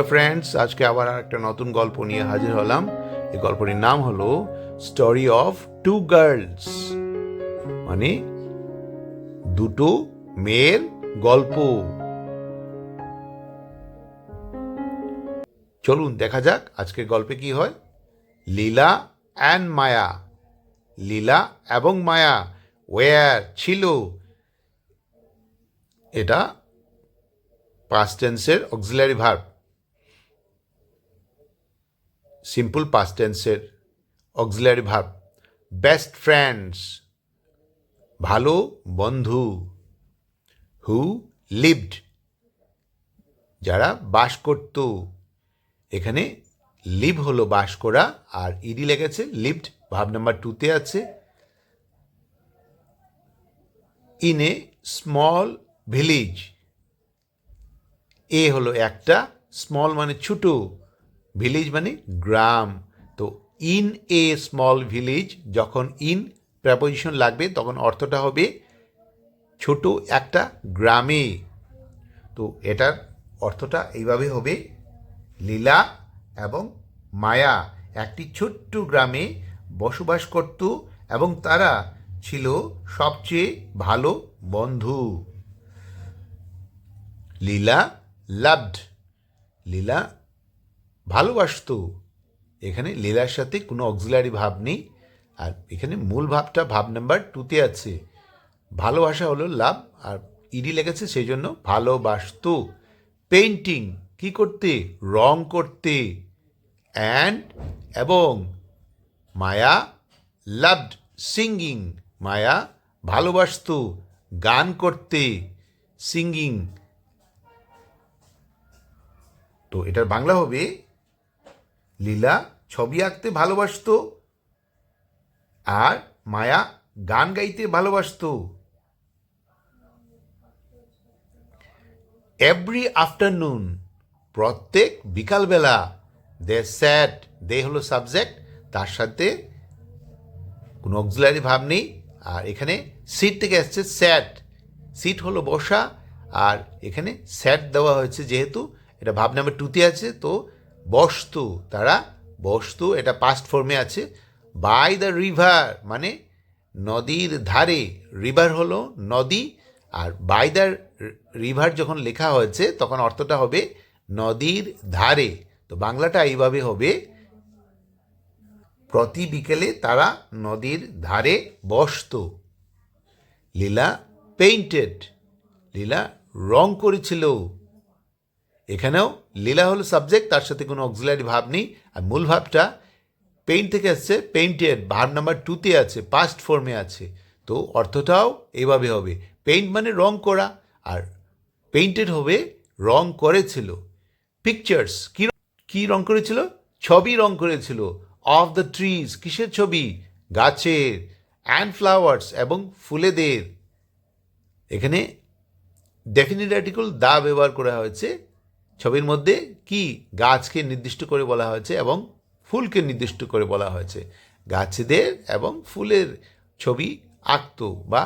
Friends আজকে আবার একটা নতুন গল্প নিয়ে হাজির হলাম। এই গল্পটির নাম হলো স্টোরি অফ টু গার্লস মানে দুটো মেয়ের গল্প। চলুন দেখা যাক আজকের গল্পে কি হয়। লীলা অ্যান্ড মায়া। লীলা এবং মায়া ওয়ার ছিল? এটা পাস্ট টেন্সের অক্সিলারি ভার্ব সিম্পল পাস্ট টেন্সের অক্সিলারি ভাব বেস্ট ফ্রেন্ডস ভালো বন্ধু. হু লিভড যারা বাস করত। এখানে লিভ হলো বাস করা, আর ইডি লেগেছে লিভড ভাব নাম্বার টুতে আছে। In a small village a হলো একটা স্মল মানে ছোট। ভিলেজ মানে গ্রাম। তো ইন এ স্মল ভিলেজ যখন ইন প্রেপোজিশন লাগবে, তখন অর্থটা হবে ছোট একটা গ্রামে। তো এটার অর্থটা এইভাবে হবে, লীলা এবং মায়া। একটি ছোট্ট গ্রামে বসবাস করত এবং তারা ছিল সবচেয়ে ভালো বন্ধু। লীলা লাভড লীলা ভালোবাসত। এখানে লীলার সাথে কোনো অক্সিলারি ভাব নেই। আর এখানে মূল ভাবটা, ভাব নাম্বার টুতে আছে। ভালোবাসা হলো লাভ আর ইডি লেগেছে সেই জন্য ভালোবাসত। পেন্টিং কি করতে? রং করতে। অ্যান্ড এবং মায়া লাভড সিঙ্গিং মায়া ভালোবাসত। গান করতে সিঙ্গিং তো এটার বাংলা হবে লীলা ছবি আঁকতে ভালোবাসতো আর মায়া গান গাইতে ভালোবাসতো। এভরি আফটারনুন প্রত্যেক বিকালবেলা দে স্যাট দে হলো সাবজেক্ট তার সাথে কোনো অক্সিলারি ভাব নেই। আর এখানে সিট থেকে আসছে স্যাট সিট হলো বসা, আর এখানে স্যাট দেওয়া হয়েছে যেহেতু, এটা ভাব নাম্বার টুতে আছে, তো বস্তু, তারা বস্তু, এটা পাস্ট ফর্মে আছে বাই দ্য রিভার মানে নদীর ধারে রিভার হলো নদী, আর বাই দ্য রিভার যখন লেখা হয়েছে, তখন অর্থটা হবে নদীর ধারে। তো বাংলাটা এইভাবে হবে, প্রতি বিকেলে তারা নদীর ধারে বসত। লীলা পেইন্টেড লীলা রং করেছিল। এখানেও লীলা হলো সাবজেক্ট তার সাথে কোনো অক্সিলারি ভাব নেই। আর মূল ভাবটা পেইন্ট থেকে আসছে পেইন্টেড ভাব নাম্বার টুতে আছে পাস্ট ফর্মে আছে। তো অর্থটাও এভাবে হবে। পেইন্ট মানে রং করা, আর পেইন্টেড হবে রং করেছিল। পিকচার্স কি কি রং করেছিল? ছবি রং করেছিল। অফ দ্য ট্রিজ কিসের ছবি? গাছের। অ্যান্ড ফ্লাওয়ার্স এবং ফুলেদের। এখানে ডেফিনিট আর্টিকেল দা ব্যবহার করা হয়েছে। ছবির মধ্যে কি গাছকে নির্দিষ্ট করে বলা হয়েছে এবং ফুলকে নির্দিষ্ট করে বলা হয়েছে? গাছেদের এবং ফুলের ছবি আঁকত বা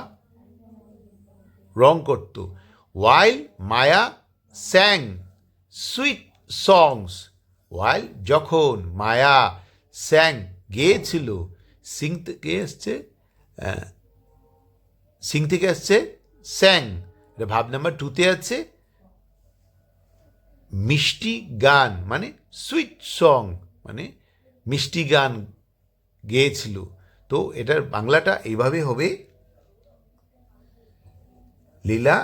রং করত। ওয়াইল মায়া স্যাং সুইট সংস ওয়াইল যখন মায়া স্যাং গেয়েছিল সিং থেকে এসছে? সিং থেকে আসছে স্যাং এটা ভাব নাম্বার টুতে আছে। মিষ্টি গান মানে সুইট সং মানে মিষ্টি গান গেয়েছিল। তো এটার বাংলাটা এইভাবে হবে, লীলা,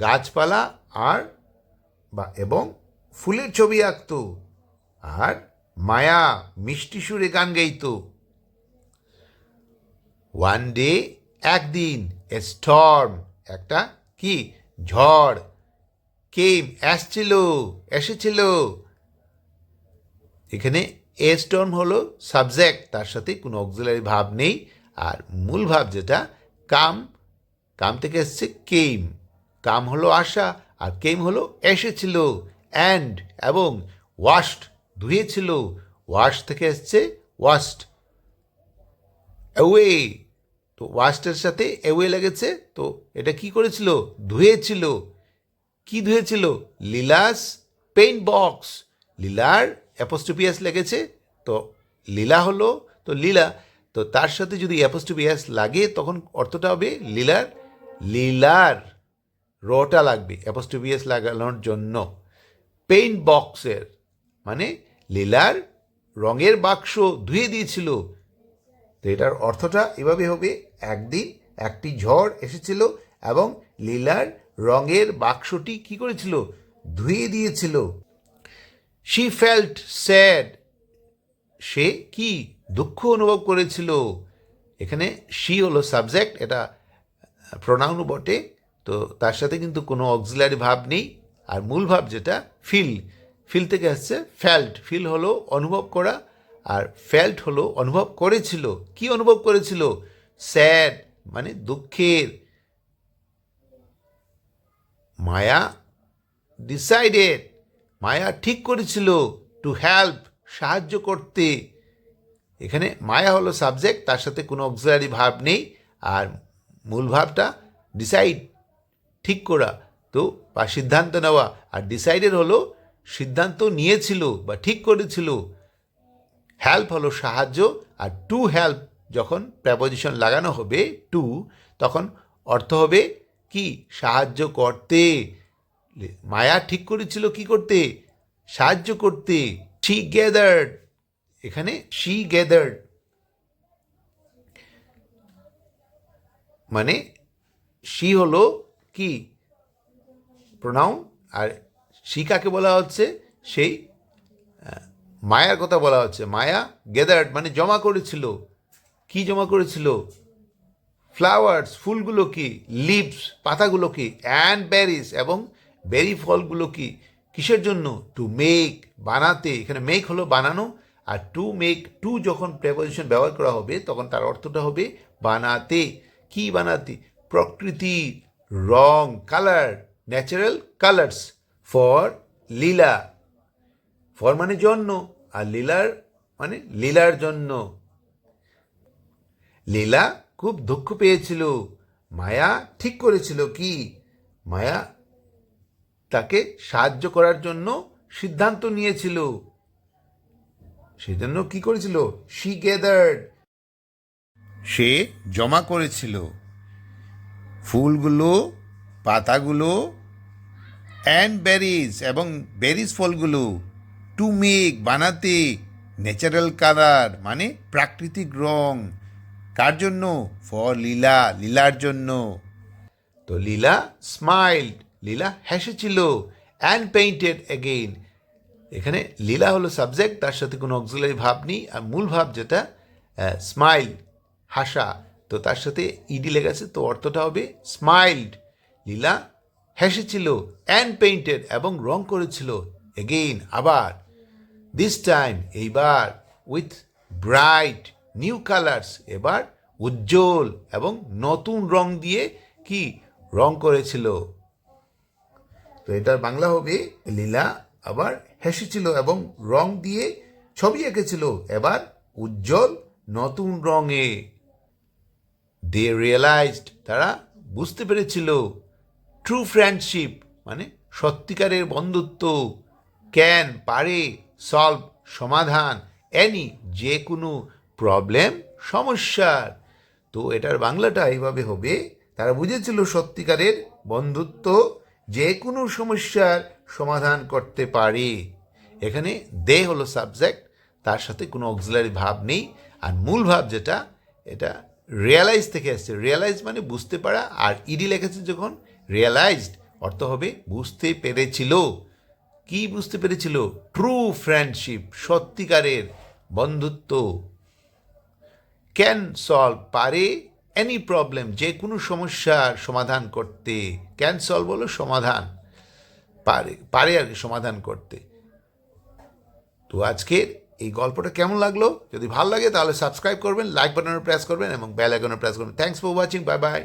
গাছপালা আর বা এবং ফুলের ছবি আঁকত আর মায়া মিষ্টি সুরে গান গাইত। ওয়ান ডে একদিন এ স্টর্ম একটা কি? ঝড় কেম, আসছিল, এসেছিল। এখানে এ স্টর্ম হলো সাবজেক্ট, তার সাথে কোনো অক্সিলারি ভাব নেই। আর মূল ভাব যেটা, কাম কাম থেকে এসছে কেম। কাম হলো আসা আর কেম হলো এসেছিল অ্যান্ড এবং ওয়াস্ট ধুয়েছিল। ওয়াশ থেকে এসছে ওয়াস্ট অ্যাওয়ে তো ওয়াস্টের সাথে অ্যাওয়ে লেগেছে, তো এটা কি করেছিল? ধুয়েছিল। কি ধুয়েছিল? লীলাস পেইন্ট বক্স লীলার অ্যাপোস্টোপিয়াস লেগেছে, তো লীলা হলো, তো লীলা, তো তার সাথে যদি অ্যাপোস্টোপিয়াস লাগে, তখন অর্থটা হবে লীলার লীলার রটা লাগবে অ্যাপোস্টোপিয়াস লাগানোর জন্য। পেইন্ট বক্সের মানে লীলার রঙের বাক্স ধুয়ে দিয়েছিল। তো এটার অর্থটা এভাবে হবে, একদিন একটি ঝড় এসেছিল এবং লীলার রঙের বাক্সটি কি করেছিল? ধুয়ে দিয়েছিল। শি ফেল্ট স্যাড সে কি দুঃখ অনুভব করেছিল? এখানে শি হলো সাবজেক্ট এটা প্রোনাউন বটে, তো তার সাথে কিন্তু কোনো অক্সিলারি ভাব নেই। আর মূল ভাব যেটা ফিল ফিল থেকে আসছে ফেল্ট ফিল হলো অনুভব করা, আর ফেল্ট হলো অনুভব করেছিল। কি অনুভব করেছিল? স্যাড মানে দুঃখের। মায়া ডিসাইডেড মায়া ঠিক করেছিল টু হেল্প সাহায্য করতে। এখানে মায়া হলো সাবজেক্ট তার সাথে কোনো অক্সিলারি ভাব নেই, আর মূল ভাবটা ডিসাইড ঠিক করা। তো, বা সিদ্ধান্ত নেওয়া। আর ডিসাইডেড হলো সিদ্ধান্ত নিয়েছিল বা ঠিক করেছিল। হেল্প হলো সাহায্য, আর টু হেল্প যখন প্রেপোজিশন লাগানো হবে টু তখন অর্থ হবে কি? সাহায্য করতে। মায়া ঠিক করেছিল কি করতে? সাহায্য করতে। শি গ্যাদার্ড এখানে শি গ্যাদার্ড মানে শি হলো কি? প্রোনাউন আর শি কাকে বলা হচ্ছে? সেই মায়ার কথা বলা হচ্ছে। মায়া গেদার্ড মানে জমা করেছিল। কি জমা করেছিল? ফ্লাওয়ার্স ফুলগুলো কি? লিভস পাতাগুলো কি? অ্যান্ড বেরিস এবং বেরি ফলগুলো কি? কিসের জন্য? টু মেক বানাতে। এখানে মেক হলো বানানো। আর টু মেক টু যখন প্রেপোজিশন ব্যবহার করা হবে, তখন তার অর্থটা হবে বানাতে। কি বানাতে? প্রকৃতি, রং colour natural colours for Leela for মানে জন্য, আর লীলার মানে লীলার জন্য। লীলা খুব দুঃখ পেয়েছিল। মায়া ঠিক করেছিল কি? মায়া তাকে সাহায্য করার জন্য সিদ্ধান্ত নিয়েছিল। সেজন্য কি করেছিল? শি গেদার্ড সে জমা করেছিল। ফুলগুলো, পাতাগুলো অ্যান্ড বেরিজ এবং বেরিজ ফলগুলো টু মেক বানাতে ন্যাচারাল কালার মানে প্রাকৃতিক রং। কার জন্য? ফর লীলা লীলার জন্য। তো লীলা স্মাইল্ড লীলা হেসেছিল অ্যান্ড পেইন্টেড এগেইন এখানে লীলা হলো সাবজেক্ট তার সাথে কোনো অক্সিলারি ভাব নেই, আর মূল ভাব যেটা স্মাইল হাসা, তো তার সাথে ইডি লেগেছে তো অর্থটা হবে স্মাইল্ড লীলা হেসেছিল অ্যান্ড পেইন্টেড এবং রং করেছিল এগেইন আবার। দিস টাইম এইবার উইথ ব্রাইট নিউ কালার্স এবার উজ্জ্বল এবং নতুন রং দিয়ে কি রং করেছিল? তো এটার বাংলা হবে লীলা, আবার হেসেছিল এবং রং দিয়ে ছবি এঁকেছিল, এবার উজ্জ্বল নতুন রঙে। দে রিয়েলাইজড তারা বুঝতে পেরেছিল ট্রু ফ্রেন্ডশিপ মানে সত্যিকারের বন্ধুত্ব। ক্যান পারে সলভ সমাধান এনি যে কোনো প্রবলেম সমস্যার। তো এটার বাংলাটা এইভাবে হবে, তারা বুঝেছিল সত্যিকারের বন্ধুত্ব যে কোনো সমস্যার সমাধান করতে পারে। এখানে দে হলো সাবজেক্ট তার সাথে কোনো অক্সিলারি ভাব নেই। আর মূল ভাব যেটা, এটা রিয়ালাইজ থেকে আসছে। রিয়ালাইজ মানে বুঝতে পারা, আর ইডি লেখেছে যখন রিয়ালাইজড অর্থ হবে বুঝতে পেরেছিল। কি বুঝতে পেরেছিল? ট্রু ফ্রেন্ডশিপ সত্যিকারের বন্ধুত্ব। ক্যান সলভ পারে এনি প্রবলেম যে কোনো সমস্যার সমাধান করতে ক্যান সলভ হলো সমাধান, পারে পারে আর কি সমাধান করতে। তো আজকের এই গল্পটা কেমন লাগল? যদি ভালো লাগে তাহলে সাবস্ক্রাইব করবেন লাইক বাটনে প্রেস করবেন এবং বেল আইকনে প্রেস করবেন। Thanks for watching bye bye